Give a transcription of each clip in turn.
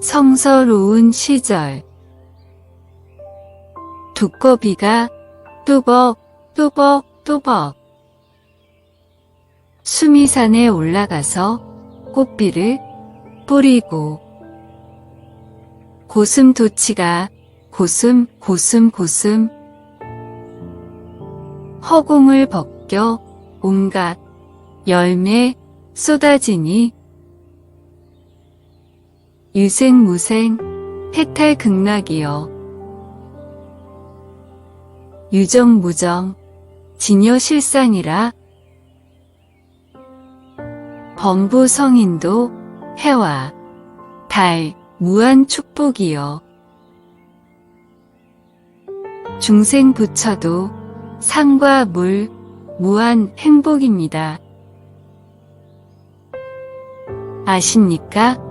성서로운 시절. 두꺼비가 뚜벅 뚜벅 뚜벅. 수미산에 올라가서 꽃비를 뿌리고 고슴도치가 고슴 고슴 고슴. 허공을 벗겨 온갖 열매 쏟아지니 유생무생 해탈극락이여 유정무정 진여실상이라 범부성인도 해와 달 무한 축복이여 중생부처도 산과 물 무한 행복입니다. 아십니까?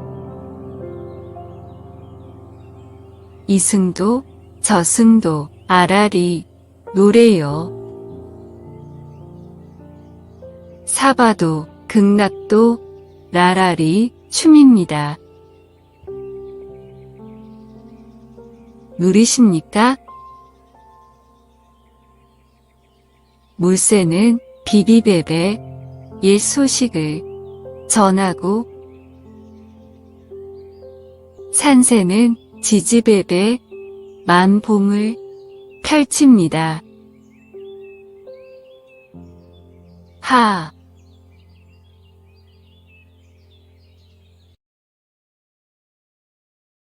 이승도, 저승도, 아라리, 노래요. 사바도, 극락도, 라라리, 춤입니다. 누리십니까? 물새는 비비베베 옛 소식을 전하고 산새는 지지배배 만봄을 펼칩니다. 하